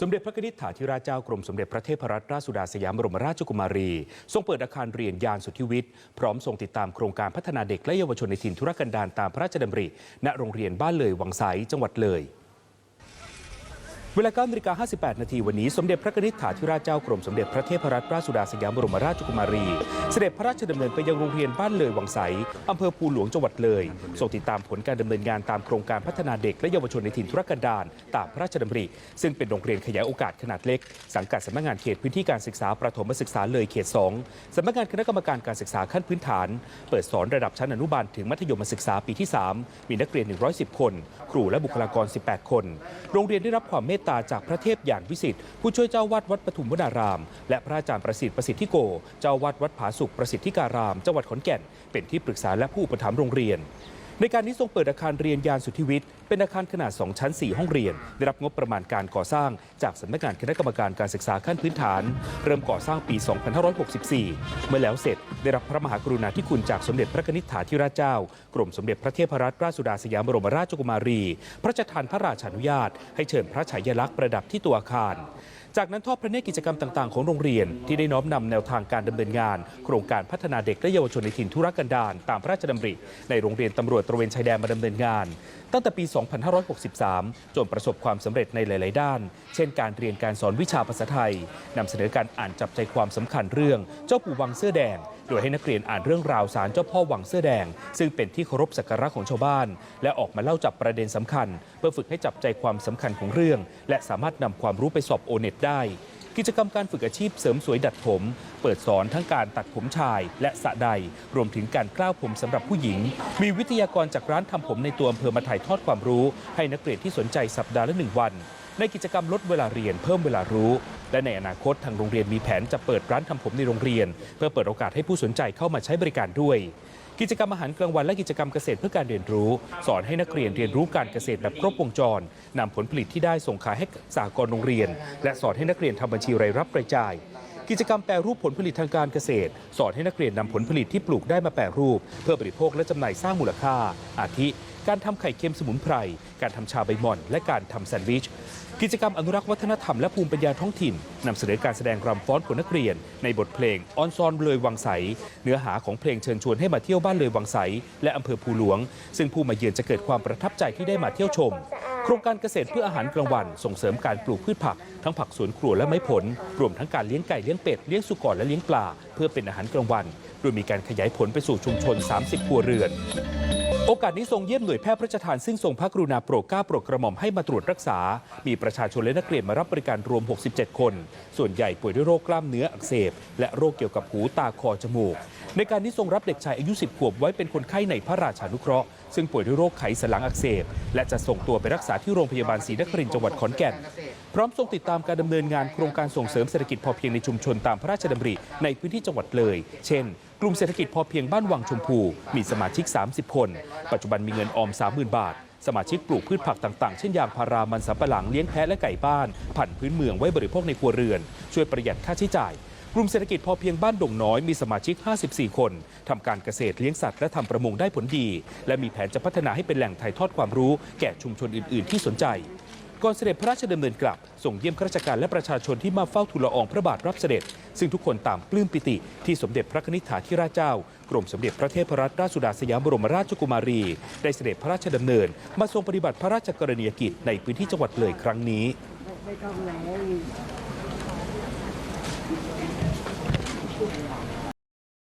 สมเด็จพระนิธิถาธิราชเจ้ากรมสมเด็จพระเทพรัตนราชสุดาสยามบรมราชกุมารี ทรงเปิดอาคารเรียนยานสุทธิวิทย์ พร้อมทรงติดตามโครงการพัฒนาเด็กและเยาวชนในถิ่นธุรกันดารตามพระราชดำริ ณ โรงเรียนบ้านเลยวังไสจังหวัดเลย เวลา9นาฬิกา58 นาทีวันนี้ สมเด็จพระนิธิถาธิราชเจ้ากรมสมเด็จพระเทพรัตนราชสุดาสยามบรมราชกุมารี เสด็จพระราชดำเนินไปยังโรงเรียนบ้านเลยวังไสอำเภอภูหลวงจังหวัดเลยทรงติดตามผลการดำเนินงานตามโครงการพัฒนาเด็กและเยาวชนในถิ่นธุรกันดารตามพระราชดำริ ซึ่งเป็นโรงเรียนขยายโอกาสขนาดเล็ก สังกัดสำนักงานเขตพื้นที่การศึกษาประถมศึกษาเลยเขต 2สำนักงานคณะกรรมการการศึกษาขั้นพื้นฐาน เปิดสอนระดับชั้นอนุบาลถึงมัธยมศึกษาปีที่ 3 มีนักเรียน 110 คน ครูและบุคลากร 18 คน โรงเรียนได้รับความเมตตาจากพระเทพอย่างวิสิทธิ์ผู้ช่วยเจ้าวาดวัดปฐุมวนาราม และพระอาจารย์ประสิทธิ์ประสิทธิโก เจ้าวาดวัดผาสุกประสิทธิการาม จังหวัดขอนแก่น เป็นที่ปรึกษาและผู้ประถมภ์โรงเรียน ในการนี้ทรงเปิดอาคารเรียนยานสุทธิวิทย์ เป็นอาคารขนาด 2 ชั้น 4 ห้องเรียน ได้รับงบประมาณการก่อสร้างจากสำนักงานคณะกรรมการการศึกษาขั้นพื้นฐาน เริ่มก่อสร้างปี 2564 เมื่อแล้วเสร็จได้รับพระมหากรุณาธิคุณจากสมเด็จพระนิธิถาธิราชเจ้า กรมสมเด็จพระเทพรัตนราชสุดาสยามบรมราชกุมารี พระราชทานพระราชานุญาต ให้เชิญพระฉายาลักษณ์ประดับที่ตัวอาคาร จากนั้นทอดพระเนตรกิจกรรมต่างๆ ของโรงเรียนที่ได้น้อมนำแนวทางการดำเนินงาน โครงการพัฒนาเด็กและเยาวชนในถิ่นทุรกันดารตามพระราชดำริ ในโรงเรียนตำรวจตระเวนชายแดนมาดำเนินงานตั้งแต่ปี 2563 จนประสบความสำเร็จในหลาย ๆ ด้าน เช่นการเรียนการสอนวิชาภาษาไทยนำเสนอการอ่านจับใจความสำคัญเรื่องเจ้าปู่วังเสื้อแดง โดยให้นักเรียนอ่านเรื่องราวสารเจ้าพ่อวังเสื้อแดง ซึ่งเป็นที่เคารพสักการะของชาวบ้าน และออกมาเล่าจับประเด็นสำคัญ เพื่อฝึกให้จับใจความสำคัญของเรื่อง และสามารถนำความรู้ไปสอบโอเน็ตได้ กิจกรรมการฝึกอาชีพเสริมสวยดัดผม เปิดสอนทั้งการตัดผมชาย และสระใด รวมถึงการกล้าวผมสำหรับผู้หญิง มีวิทยากรจากร้านทำผมในตัวอำเภอมาถ่ายทอดความรู้ ให้นักเรียนที่สนใจสัปดาห์ละหนึ่งวัน ในกิจกรรมลดเวลาเรียนเพิ่มเวลารู้ และในอนาคตทางโรงเรียนมีแผนจะเปิดร้านทำผมในโรงเรียน เพื่อเปิดโอกาสให้ผู้สนใจเข้ามาใช้บริการด้วย กิจกรรมอาหารกลางวันและกิจกรรมเกษตรเพื่อการเรียนรู้ สอนให้นักเรียนเรียนรู้การเกษตรแบบครบวงจรนำผลผลิตที่ได้ส่งขายให้สหกรณ์โรงเรียน และสอนให้นักเรียนทำบัญชีรายรับรายจ่ายกิจกรรมแปรรูปผลผลิตทางการเกษตร สอนให้นักเรียนนำผลผลิตที่ปลูกได้มาแปรรูป เพื่อบริโภคและจำหน่ายสร้างมูลค่า อาทิ การทำไข่เค็มสมุนไพร การทำชาใบหม่อน และการทำแซนด์วิช กิจกรรมอนุรักษ์วัฒนธรรมและภูมิปัญญาท้องถิ่นนำเสนอการแสดงรำฟ้อนของนักเรียน ในบทเพลงออนซอนเลยวังใส เนื้อหาของเพลงเชิญชวนให้มาเที่ยวบ้านเลยวังใส และอำเภอภูหลวง ซึ่งผู้มาเยือนจะเกิดความประทับใจที่ได้มาเที่ยวชม โครงการเกษตรเพื่ออาหารกลางวัน ส่งเสริมการปลูกพืชผัก ทั้งผักสวนครัวและไม้ผล รวมทั้งการเลี้ยงไก่เลี้ยงเป็ดเลี้ยงสุกรและเลี้ยงปลา เพื่อเป็นอาหารกลางวัน โดยมีการขยายผลไปสู่ชุมชน 30ครัวเรือน โอกาสนี้ทรงเยี่ยมหน่วยแพทย์พระราชทานซึ่งทรงพระกรุณาโปรดเกล้าโปรดกระหม่อมให้มาตรวจรักษา มีประชาชนและนักเรียนมารับบริการรวม 67 คน ส่วนใหญ่ป่วยด้วยโรคกล้ามเนื้ออักเสบ และโรคเกี่ยวกับหูตาคอจมูก ในการนี้ทรงรับเด็กชายอายุ 10 ขวบไว้เป็นคนไข้ในพระราชานุเคราะห์ซึ่งป่วยด้วยโรคไขสันหลังอักเสบ และจะส่งตัวไปรักษาที่โรงพยาบาลศรีนครินทร์จังหวัดขอนแก่น พร้อมทรงติดตามการดำเนินงานโครงการส่งเสริมเศรษฐกิจพอเพียงในชุมชนตามพระราชดำริในพื้นที่จังหวัดเลย เช่น กลุ่มเศรษฐกิจพอเพียงบ้านวังชมพู มีสมาชิก 30 คน ปัจจุบันมีเงินออม 30,000 บาท สมาชิกปลูกพืชผักต่างๆ เช่นยางพารามันสำปะหลังเลี้ยงแพะและไก่บ้านผันพื้นเมืองไว้บริโภคในครัวเรือน ช่วยประหยัดค่าใช้จ่ายกลุ่มเศรษฐกิจพอเพียงบ้านดงน้อยมีสมาชิก 54 คนทำการเกษตรเลี้ยงสัตว์และทำประมงได้ผลดี และมีแผนจะพัฒนาให้เป็นแหล่งถ่ายทอดความรู้แก่ชุมชนอื่น ๆ ที่สนใจ ก่อนเสด็จพระราชดำเนินกลับส่งเยี่ยมข้าราชการและประชาชนที่มาเฝ้าทูลละอองพระบาทรับเสด็จ ซึ่งทุกคนต่างปลื้มปิติที่สมเด็จพระนิธิถาธิราชเจ้า กรมสมเด็จพระเทพรัตนราชสุดาสยามบรมราชกุมารี ได้เสด็จพระราชดำเนิน มาทรงปฏิบัติพระราชกรณียกิจในพื้นที่จังหวัดเลยครั้งนี้ไม่ต้องไหน